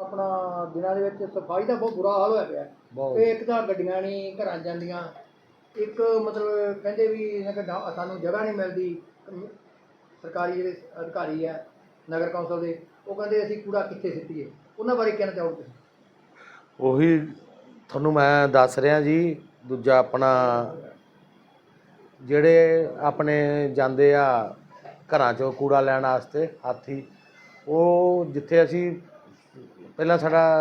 ਆਪਣਾ ਦਿਨਾਂ ਦੇ ਵਿੱਚ ਸਫ਼ਾਈ ਦਾ ਬਹੁਤ ਬੁਰਾ ਹਾਲ ਹੋਇਆ ਪਿਆ। ਬਹੁਤ। ਇਹ ਇੱਕ ਤਾਂ ਗੱਡੀਆਂ ਨਹੀਂ ਘਰਾਂ 'ਚ ਜਾਂਦੀਆਂ। ਇੱਕ ਮਤਲਬ ਕਹਿੰਦੇ ਵੀ ਇਹਨਾਂ ਕਿ ਡਾ- ਸਾਨੂੰ ਜਗ੍ਹਾ ਨਹੀਂ ਮਿਲਦੀ। ਕਮ- ਸਰਕਾਰੀ ਜਿਹੜੇ ਅਧਿਕਾਰੀ ਆ ਨਗਰ ਕੌਂਸਲ ਦੇ ਉਹ ਕਹਿੰਦੇ ਅਸੀਂ ਕੂੜਾ ਕਿੱਥੇ ਸਿੱਟੀਏ? ਉਹਨਾਂ ਬਾਰੇ ਕਹਿਣਾ ਚਾਹੋਗੇ ਤੁਸੀਂ? ਉਹੀ ਤੁਹਾਨੂੰ ਮੈਂ ਦੱਸ ਰਿਹਾ ਜੀ ਦੂਜਾ ਆਪਣਾ ਜਿਹੜੇ ਆਪਣੇ ਜਾਂਦੇ ਆ ਘਰਾਂ ਚੋਂ ਕੂੜਾ ਲੈਣ ਵਾਸਤੇ ਹਾਥੀ ਉਹ ਜਿੱਥੇ ਅਸੀਂ ਪਹਿਲਾਂ ਸਾਡਾ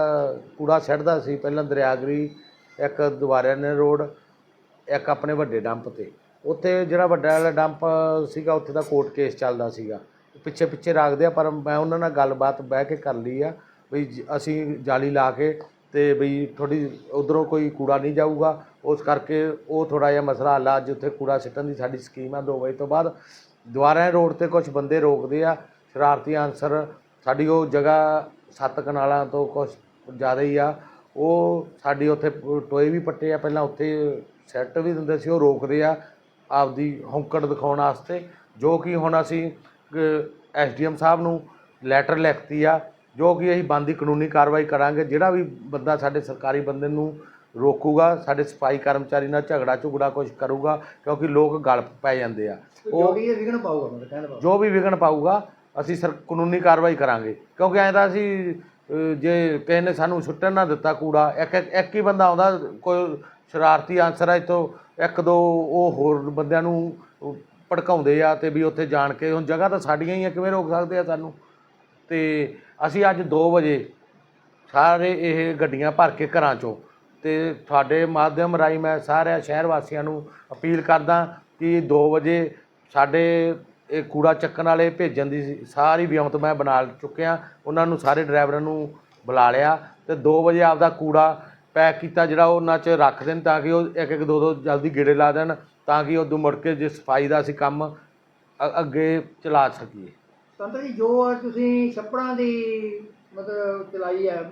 ਕੂੜਾ ਸਿੱਟਦਾ ਸੀ, ਪਹਿਲਾਂ ਦਰਿਆਗਰੀ, ਇੱਕ ਦੁਬਾਰਿਆਂ ਨੇ ਰੋਡ, ਇੱਕ ਆਪਣੇ ਵੱਡੇ ਡੰਪ ਤੇ। ਉੱਥੇ ਜਿਹੜਾ ਵੱਡਾ ਵਾਲਾ ਡੰਪ ਸੀਗਾ, ਉੱਥੇ ਦਾ ਕੋਰਟ ਕੇਸ ਚੱਲਦਾ ਸੀਗਾ। ਪਿੱਛੇ ਪਿੱਛੇ ਰੱਖਦੇ ਆ, ਪਰ ਮੈਂ ਉਹਨਾਂ ਨਾਲ ਗੱਲਬਾਤ ਬਹਿ ਕੇ ਕਰ ਲਈ ਆ, ਵੀ ਜ- ਅਸੀਂ ਜਾਲੀ ਲਾ ਕੇ ਤੇ ਬਈ ਥੋੜੀ ਉਧਰੋਂ ਕੋਈ ਕੂੜਾ ਨਹੀਂ ਜਾਊਗਾ। ਉਸ ਕਰਕੇ ਉਹ ਥੋੜਾ ਜਿਹਾ ਮਸਲਾ ਹੱਲ ਆ। ਅੱਜ ਉੱਥੇ ਕੂੜਾ ਸਿੱਟਣ ਦੀ ਸਾਡੀ ਸਕੀਮ ਆ 2 ਵਜੇ ਤੋਂ ਬਾਅਦ। ਦੁਆਰਾ ਰੋਡ ਤੇ ਕੁਝ ਬੰਦੇ ਰੋਕਦੇ ਆ। ਸ਼ਰਾਰਤੀ ਅਨਸਰ, ਸਾਡੀ ਉਹ ਜਗ੍ਹਾ ਸੱਤ ਕਨਾਲਾਂ ਤੋਂ ਕੁਝ ਜ਼ਿਆਦਾ ਹੀ ਆ। ਉਹ ਸਾਡੀ ਉੱਥੇ ਟੋਏ ਵੀ ਪੱਟੇ ਆ। ਪਹਿਲਾਂ ਉੱਥੇ ਸੈੱਟ ਵੀ ਦਿੰਦੇ ਸੀ ਉਹ ਰੋਕਦੇ ਆ ਆਪਦੀ ਹੌਂਕੜ ਦਿਖਾਉਣ ਵਾਸਤੇ ਜੋ ਕਿ ਹੁਣ ਅਸੀਂ ਐਸਡੀਐਮ ਸਾਹਿਬ ਨੂੰ ਲੈਟਰ ਲਿਖਤੀ ਆ ਜੋ ਕਿ ਅਸੀਂ ਬੰਦੀ ਕਾਨੂੰਨੀ ਕਾਰਵਾਈ ਕਰਾਂਗੇ। ਜਿਹੜਾ ਵੀ ਬੰਦਾ ਸਾਡੇ ਸਰਕਾਰੀ ਬੰਦੇ ਨੂੰ ਰੋਕੂਗਾ ਸਾਡੇ ਸਫ਼ਾਈ ਕਰਮਚਾਰੀ ਨਾਲ ਝਗੜਾ ਝੁਗੜਾ ਕੁਝ ਕਰੂਗਾ ਕਿਉਂਕਿ ਲੋਕ ਗਲ ਪੈ ਜਾਂਦੇ ਆ। ਜੋ ਵੀ ਵਿਘਨ ਪਾਊਗਾ। ਜੋ ਵੀ ਵਿਘਨ ਪਾਊਗਾ ਅਸੀਂ ਸਰ ਕਾਨੂੰਨੀ ਕਾਰਵਾਈ ਕਰਾਂਗੇ। ਕਿਉਂਕਿ ਐਂ ਤਾਂ ਅਸੀਂ ਜੇ ਕਿਸੇ ਨੇ ਸਾਨੂੰ ਸੁੱਟਣ ਨਾ ਦਿੱਤਾ ਕੂੜਾ, ਇੱਕ ਇੱਕ ਹੀ ਬੰਦਾ ਆਉਂਦਾ, ਕੋਈ ਸ਼ਰਾਰਤੀ ਆਂਸਰ ਹੈ ਇੱਥੋਂ, ਇੱਕ ਦੋ ਉਹ ਹੋਰ ਬੰਦਿਆਂ ਨੂੰ ਭੜਕਾਉਂਦੇ ਆ ਤੇ ਵੀ ਉੱਥੇ ਜਾਣ ਕੇ, ਹੁਣ ਜਗ੍ਹਾ ਤਾਂ ਸਾਡੀਆਂ ਹੀ ਆ, ਕਿਵੇਂ ਰੋਕ ਸਕਦੇ ਆ ਸਾਨੂੰ? ਤੇ ਅਸੀਂ ਅੱਜ 2 ਵਜੇ ਸਾਰੇ ਇਹ ਗੱਡੀਆਂ ਭਰ ਕੇ ਘਰਾਂ ਚੋਂ, ਤੇ ਤੁਹਾਡੇ ਮਾਧਿਅਮ ਰਾਹੀਂ ਮੈਂ ਸਾਰਿਆਂ ਸ਼ਹਿਰ ਵਾਸੀਆਂ ਨੂੰ ਅਪੀਲ ਕਰਦਾ ਕਿ 2 ਵਜੇ ਸਾਡੇ ਇਹ ਕੂੜਾ ਚੱਕਣ ਵਾਲੇ ਭੇਜਣ ਦੀ ਸਾਰੀ ਵਿਉਂਤ ਮੈਂ ਬਣਾ ਚੁੱਕਿਆ। ਉਹਨਾਂ ਨੂੰ ਸਾਰੇ ਡਰਾਈਵਰਾਂ ਨੂੰ ਬੁਲਾ ਲਿਆ ਤੇ 2 ਵਜੇ ਆਪਦਾ ਕੂੜਾ ਪੈਕ ਕੀਤਾ ਜਿਹੜਾ ਉਹਨਾਂ 'ਚ ਰੱਖ ਦੇਣ ਤਾਂ ਕਿ ਉਹ ਇੱਕ ਇੱਕ ਦੋ ਦੋ ਜਲਦੀ ਗੇੜੇ ਲਾ ਦੇਣ ਤਾਂ ਕਿ ਉਦੋਂ ਮੁੜ ਕੇ ਜੇ ਸਫ਼ਾਈ ਦਾ ਅਸੀਂ ਕੰਮ ਅੱਗੇ ਚਲਾ ਸਕੀਏ। ਸੰਤ ਜੀ ਜੋ ਤੁਸੀਂ ਛੱਪੜਾਂ ਦੀ ਮਤਲਬ ਚਲਾਈ ਹੈ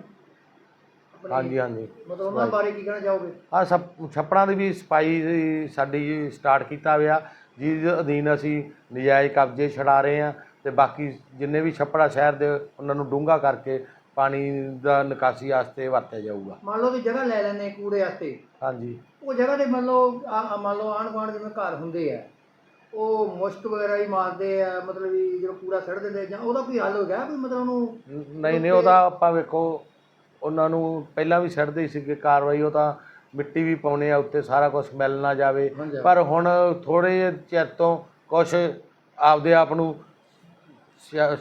ਹਾਂਜੀ ਹਾਂਜੀ। ਮਤਲਬ ਉਹਨਾਂ ਬਾਰੇ ਕੀ ਕਹਿਣਾ ਚਾਹੋਗੇ? ਆ ਸਭ ਛੱਪੜਾਂ ਦੀ ਵੀ ਸਫ਼ਾਈ ਸਾਡੀ ਸਟਾਰਟ ਕੀਤਾ ਹੋਇਆ। ਜਿਸ ਅਧੀਨ ਅਸੀਂ ਨਜਾਇਜ਼ ਕਬਜ਼ੇ ਛਡਾ ਰਹੇ ਹਾਂ ਤੇ ਬਾਕੀ ਜਿੰਨੇ ਵੀ ਛੱਪੜਾ ਸ਼ਹਿਰ ਦੇ ਉਹਨਾਂ ਨੂੰ ਡੂੰਘਾ ਕਰਕੇ ਪਾਣੀ ਦਾ ਨਿਕਾਸੀ ਵਾਸਤੇ ਵਰਤਿਆ ਜਾਊਗਾ। ਮੰਨ ਲਓ ਤੁਸੀਂ ਜਗ੍ਹਾ ਲੈ ਲੈਂਦੇ ਕੂੜੇ ਵਾਸਤੇ। ਹਾਂਜੀ। ਉਹ ਜਗ੍ਹਾ ਤੇ ਮੰਨ ਲਓ ਆ- ਆ ਮੰਨ ਲਓ ਆਂਢ ਗੁਆਂਢ ਜਿਵੇਂ ਘਰ ਹੁੰਦੇ ਆ ਉਹ ਮੁਸ਼ਕ ਵਗੈਰਾ ਹੀ ਮਾਰਦੇ ਆ ਮਤਲਬ ਵੀ ਜਦੋਂ ਕੂੜਾ ਸੜ ਦਿੰਦੇ ਜਾਂ ਉਹਦਾ ਕੋਈ ਹੱਲ ਹੋ ਗਿਆ ਵੀ ਮਤਲਬ ਉਹਨੂੰ ਨਹੀਂ ਨਹੀਂ ਉਹਦਾ ਆਪਾਂ ਵੇਖੋ ਉਹਨਾਂ ਨੂੰ ਪਹਿਲਾਂ ਵੀ ਛੱਡਦੇ ਸੀਗੇ ਕਾਰਵਾਈ ਉਹ ਤਾਂ ਮਿੱਟੀ ਵੀ ਪਾਉਣੇ ਆ ਉੱਤੇ ਸਾਰਾ ਕੁਝ ਮਿਲ ਨਾ ਜਾਵੇ। ਪਰ ਹੁਣ ਥੋੜੇ ਚਿਰ ਤੋਂ ਕੁਝ ਆਪਦੇ ਆਪ ਨੂੰ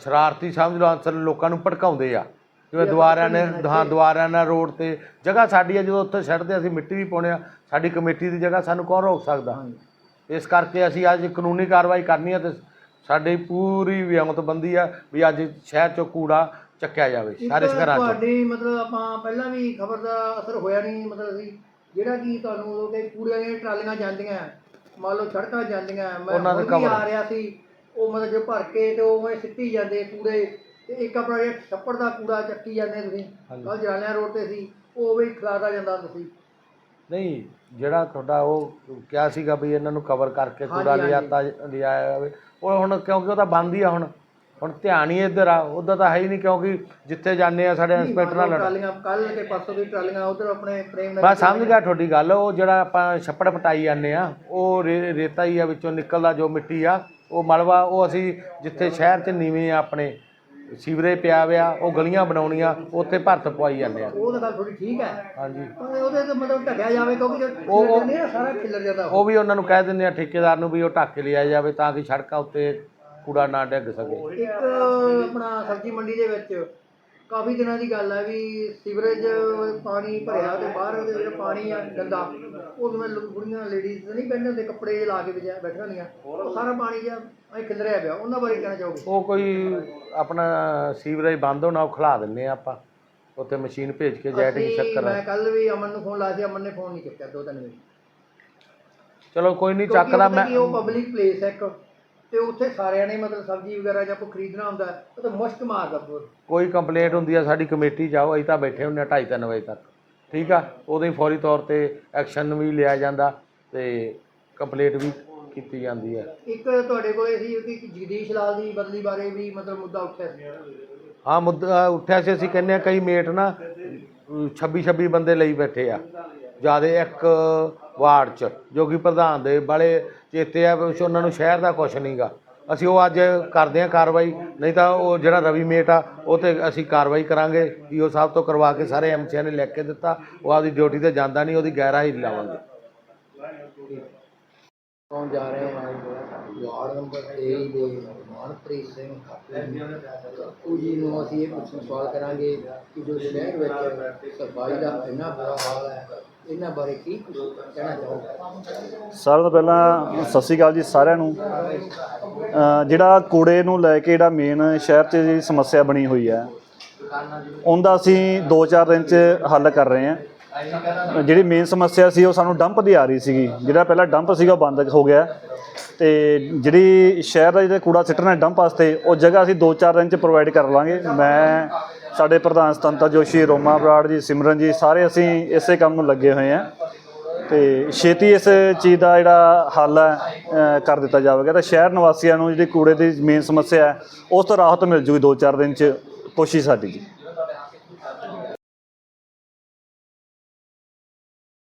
ਸ਼ਰਾਰਤੀ ਸਮਝ ਲਓ ਅਨਸਰ ਲੋਕਾਂ ਨੂੰ ਭੜਕਾਉਂਦੇ ਆ। ਜਿਵੇਂ ਦੁਆਰਿਆਂ ਨੇ ਹਾਂ ਦੁਆਰਿਆਂ ਨਾਲ ਰੋਡ ਤੇ ਜਗ੍ਹਾ ਸਾਡੀ ਆ ਜਦੋਂ ਉੱਥੇ ਛੱਡਦੇ ਅਸੀਂ ਮਿੱਟੀ ਵੀ ਪਾਉਣੇ ਆ ਸਾਡੀ ਕਮੇਟੀ ਦੀ ਜਗ੍ਹਾ ਸਾਨੂੰ ਕੌਣ ਰੋਕ ਸਕਦਾ? ਇਸ ਕਰਕੇ ਅਸੀਂ ਅੱਜ ਕਾਨੂੰਨੀ ਕਾਰਵਾਈ ਕਰਨੀ ਹੈ ਤੇ ਸਾਡੀ ਪੂਰੀ ਵਿਉਂਤਬੰਦੀ ਆ ਵੀ ਅੱਜ ਸ਼ਹਿਰ ਚੋਂ ਕੂੜਾ ਚੱਕਿਆ ਜਾਵੇ ਸਾਰੇ ਘਰਾਂ ਚੋਂ। ਤੁਹਾਡੀ ਮਤਲਬ ਆਪਾਂ ਪਹਿਲਾਂ ਵੀ ਖਬਰ ਦਾ ਅਸਰ ਹੋਇਆ ਨਹੀਂ ਮਤਲਬ ਸੀ ਜਿਹੜਾ ਕਿ ਤੁਹਾਨੂੰ ਉਦੋਂ ਤੇ ਦੀਆਂ ਟਰਾਲੀਆਂ ਜਾਂਦੀਆਂ ਮੰਨ ਲਓ ਸੜਕਾਂ ਜਾਂਦੀਆਂ ਮੈਂ ਉਹਨਾਂ ਦੇ ਹੁਣ ਵੀ cover। ਆ ਰਿਹਾ ਸੀ ਉਹ ਮਤਲਬ ਜੋ ਭਰ ਕੇ ਤੇ ਉਹ ਸਿੱਟੀ ਜਾਂਦੇ ਕੂੜੇ ਤੇ ਇੱਕ ਆਪਣਾ ਜਿਹੜਾ ਛੱਪੜ ਦਾ ਕੂੜਾ ਚੱਕੀ ਜਾਂਦੇ ਤੁਸੀਂ ਹਾਂਜੀ। ਕੱਲ ਰੋਡ ਤੇ ਸੀ ਉਹ ਵੀ ਖਿਲਾਰਦਾ ਜਾਂਦਾ ਤੁਸੀਂ ਨਹੀਂ ਜਿਹੜਾ ਤੁਹਾਡਾ ਉਹ ਕਿਹਾ ਸੀਗਾ ਵੀ ਇਹਨਾਂ ਨੂੰ ਕਵਰ ਕਰਕੇ ਕੂੜਾ ਹਾਂਜੀ, ਲਿਆਤਾ ਲਿਆਇਆ ਜਾਵੇ ਉਹ ਹੁਣ ਕਿਉਂਕਿ ਉਹ ਤਾਂ ਬੰਦ ਹੀ ਆ ਹੁਣ ਹੁਣ ਧਿਆਨ ਹੀ ਇੱਧਰ ਆ ਉਹਦਾ ਤਾਂ ਹੈ ਹੀ ਨਹੀਂ ਕਿਉਂਕਿ ਜਿੱਥੇ ਜਾਂਦੇ ਆ ਸਾਡੇ ਇੰਸਪੈਕਟਰ ਨਾਲ ਲੜ ਟਰਾਲੀਆਂ ਕੱਲ ਤੇ ਪਰਸੋਂ ਦੀ ਟਰਾਲੀਆਂ ਉਧਰ ਆਪਣੇ ਪ੍ਰੇਮ ਨਗਰ ਮੈਂ ਸਮਝ ਗਿਆ ਤੁਹਾਡੀ ਗੱਲ ਉਹ ਜਿਹੜਾ ਆਪਾਂ ਛੱਪੜ ਪਟਾਈ ਜਾਂਦੇ ਆ ਉਹ ਰੇ- ਰੇਤਾ ਹੀ ਆ ਵਿੱਚੋਂ ਨਿਕਲਦਾ ਜੋ ਮਿੱਟੀ ਆ ਉਹ ਮਲਵਾ ਉਹ ਅਸੀਂ ਜਿੱਥੇ ਸ਼ਹਿਰ 'ਚ ਨੀਵੇਂ ਆ ਆਪਣੇ ਸੀਵਰੇਜ ਪਿਆ ਵਿਆ ਉਹ ਗਲੀਆਂ ਬਣਾਉਣੀਆਂ ਉੱਥੇ ਭਰਤ ਪਵਾਈ ਜਾਂਦੇ ਆ। ਉਹ ਤਾਂ ਗੱਲ ਥੋੜੀ ਠੀਕ ਹੈ। ਹਾਂਜੀ। ਪਰ ਉਹਦੇ ਤੇ ਮਤਲਬ ਢੱਕਿਆ ਜਾਵੇ ਕਿਉਂਕਿ ਜੋ ਉਹ- ਖਿਲਰ ਜਾਂਦੇ ਆ ਸਾਰਾ ਖਿਲਰ ਜਾਂਦਾ ਉਹ। ਉਹ ਵੀ ਉਹਨਾਂ ਨੂੰ ਕਹਿ ਦਿੰਦੇ ਆ ਠੇਕੇਦਾਰ ਨੂੰ ਵੀ ਉਹ ਢੱਕ ਕੇ ਲਿਆ ਜਾਵੇ ਤਾਂ ਕਿ ਸੜਕਾਂ ਉੱਤੇ ਕੂੜਾ ਨਾ ਡਿੱਗ ਸਕੇ। ਇੱਕ ਆਪਣਾ ਸਬਜ਼ੀ ਮੰਡੀ ਦੇ ਵਿੱਚ ਕਾਫੀ ਦਿਨਾਂ ਦੀ ਗੱਲ ਹੈ ਵੀ ਸੀਵਰੇਜ ਪਾਣੀ ਭਰਿਆ ਤੇ ਬਾਹਰ ਦੇ ਜਿਹੜਾ ਪਾਣੀ ਆ ਗੰਦਾ। ਜਿਵੇਂ ਲੋ- ਬੁੜੀਆਂ ਲੇਡੀਜ਼ ਨਹੀਂ ਬੈਠੇ ਹੁੰਦੇ ਕੱਪੜੇ ਜਿਹੇ ਲਾ ਕੇ ਵਿਜਾ ਬੈਠੇ ਹੁੰਦੀਆਂ। ਉਹ ਸਾਰਾ ਪਾਣੀ ਜਿਹਾ ਐ ਖਿਲਰਿਆ ਪਿਆ ਉਹਨਾਂ ਬਾਰੇ ਕਹਿਣਾ ਚਾਹੋਗੇ? ਉਹ ਕੋਈ ਆਪਣਾ ਸੀਵਰੇਜ ਬੰਦ ਹੋਣਾ ਉਹ ਖਲਾ ਦਿੰਨੇ ਆ ਆਪਾਂ। ਉੱਥੇ ਮਸ਼ੀਨ ਭੇਜ ਕੇ ਜੈਟਿੰਗ ਚੱਕਰ ਮੈਂ ਕੱਲ ਵੀ ਅਮਨ ਨੂੰ ਫੋਨ ਲਾਇਆ ਸੀ ਅਮਨ ਨੇ ਫੋਨ ਨਹੀਂ ਚੁੱਕਿਆ ਦੋ ਤਿੰਨ ਵਜੇ ਚਲੋ ਕੋਈ ਨਹੀਂ ਚੱਕਦਾ ਮੈਂ। ਉਹ ਪਬਲਿਕ ਪਲੇਸ ਹੈ ਇੱਕ। ਤੇ ਉੱਥੇ ਸਾਰਿਆਂ ਨੇ ਮਤਲਬ ਸਬਜ਼ੀ ਵਗੈਰਾ ਜਾਂ ਕੋਈ ਖਰੀਦਣਾ ਹੁੰਦਾ ਉਹ ਤਾਂ ਮੁਸ਼ਕ ਮਾਰਦਾ ਬਹੁਤ ਕੋਈ ਕੰਪਲੇਂਟ ਹੁੰਦੀ ਆ ਸਾਡੀ ਕਮੇਟੀ ਜਾਓ ਅਸੀਂ ਤਾਂ ਬੈਠੇ ਆ 2:30 ਵਜੇ ਤੱਕ। ਠੀਕ ਆ? ਉਦੋਂ ਹੀ ਫੌਰੀ ਤੌਰ ਤੇ ਐਕਸ਼ਨ ਵੀ ਲਿਆ ਜਾਂਦਾ ਤੇ ਕੰਪਲੇਂਟ ਵੀ ਕੀਤੀ ਜਾਂਦੀ ਹੈ ਇੱਕ ਤੁਹਾਡੇ ਕੋਲੇ ਸੀ ਕਿ ਜਗਦੀਸ਼ ਲਾਲ ਦੀ ਬਦਲੀ ਬਾਰੇ ਵੀ ਮਤਲਬ ਮੁੱਦਾ ਉੱਠਿਆ ਸੀ? ਹਾਂ ਮੁੱਦਾ ਉੱਠਿਆ ਸੀ ਅਸੀਂ ਕਹਿੰਦੇ ਆ ਕਈ ਮੇਟ ਨਾ 26 26 ਬੰਦੇ ਲਈ ਬੈਠੇ ਆ। ਜਿਆਦੇ ਇੱਕ ਵਾਰਡ ਚ, ਜੋ ਕਿ ਪ੍ਰਧਾਨ ਦੇ ਬੜੇ ਚੇਤੇ ਆ ਵੀ ਉਹਨਾਂ ਨੂੰ ਸ਼ਹਿਰ ਦਾ ਕੁਛ ਨਹੀਂਗਾ ਅਸੀਂ ਉਹ ਅੱਜ ਕਰਦੇ ਆ ਕਾਰਵਾਈ, ਨਹੀਂ ਤਾਂ ਉਹ ਜਿਹੜਾ ਰਵੀ ਮੇਟ ਆ, ਉਹ ਤੇ ਅਸੀਂ ਕਾਰਵਾਈ ਕਰਾਂਗੇ। ਈਓ ਸਾਹਿਬ ਤੋਂ ਕਰਵਾ ਕੇ ਸਾਰੇ ਐਮਸੀਆਂ ਨੇ ਲਿਖ ਕੇ ਦਿੱਤਾ। ਉਹ ਆਪਦੀ ਡਿਊਟੀ ਤੇ ਜਾਂਦਾ ਨਹੀਂ, ਉਹਦੀ ਗੈਰਹਾਜ਼ਰੀ ਲਾਵਾਂਗੇ। ਕੌਣ ਜਾ ਰਹੇ ਹਨ ਵਾਰਡ ਨੰਬਰ 23 ਦੇ ਮਾਨਪ੍ਰੀਤ ਸਿੰਘ ਕਾਕੂ ਜੀ ਨੂੰ ਅਸੀਂ ਇਹ ਪੁੱਛਣ ਸਵਾਲ ਕਰਾਂਗੇ ਕਿ ਜੋ ਸ਼ਹਿਰ ਵਿੱਚ ਸਫ਼ਾਈ ਦਾ ਇੰਨਾ ਬੁਰਾ ਹਾਲ ਹੈ, ਇਹਨਾਂ ਬਾਰੇ ਕੀ ਕਹਿਣਾ ਚਾਹੋਗੇ? ਸਾਰਿਆਂ ਤੋਂ ਪਹਿਲਾਂ ਸਤਿ ਸ਼੍ਰੀ ਅਕਾਲ ਜੀ ਸਾਰਿਆਂ ਨੂੰ। ਜਿਹੜਾ ਕੂੜੇ ਨੂੰ ਲੈ ਕੇ ਜਿਹੜਾ ਮੇਨ ਸ਼ਹਿਰ 'ਚ ਜਿਹੜੀ ਸਮੱਸਿਆ ਬਣੀ ਹੋਈ ਹੈ, ਉਹਦਾ ਅਸੀਂ 2-4 ਦਿਨ 'ਚ ਹੱਲ ਕਰ ਰਹੇ ਹਾਂ। ਜਿਹੜੀ ਮੇਨ ਸਮੱਸਿਆ ਸੀ ਉਹ ਸਾਨੂੰ ਡੰਪ ਦੀ ਆ ਰਹੀ ਸੀਗੀ। ਜਿਹੜਾ ਪਹਿਲਾਂ ਡੰਪ ਸੀਗਾ ਉਹ ਬੰਦ ਹੋ ਗਿਆ। ਤੇ ਜਿਹੜੀ ਸ਼ਹਿਰ ਦਾ ਜਿਹੜਾ ਕੂੜਾ ਸਿੱਟਣਾ ਡੰਪ ਵਾਸਤੇ ਉਹ ਜਗ੍ਹਾ ਅਸੀਂ 2-4 ਦਿਨ 'ਚ ਪ੍ਰੋਵਾਈਡ ਕਰ ਲਾਂਗੇ। ਮੈਂ, ਸਾਡੇ ਪ੍ਰਧਾਨ ਸਤੰਤਾ ਜੋਸ਼ੀ, ਰੋਮਾ ਬਰਾੜ ਜੀ, ਸਿਮਰਨ ਜੀ, ਸਾਰੇ ਅਸੀਂ ਇਸੇ ਕੰਮ ਨੂੰ ਲੱਗੇ ਹੋਏ ਹਾਂ। ਤੇ ਛੇਤੀ ਇਸ ਚੀਜ਼ ਦਾ ਜਿਹੜਾ ਹੱਲ ਹੈ ਕਰ ਦਿੱਤਾ ਜਾਵੇਗਾ। ਤਾਂ ਸ਼ਹਿਰ ਨਿਵਾਸੀਆਂ ਨੂੰ ਜਿਹੜੀ ਕੂੜੇ ਦੀ ਮੇਨ ਸਮੱਸਿਆ ਹੈ, ਉਸ ਤੋਂ ਰਾਹਤ ਮਿਲ ਜੂਗੀ 2-4 ਦਿਨ ਚ। ਕੋਸ਼ਿਸ਼ ਸਾਡੀ ਜੀ।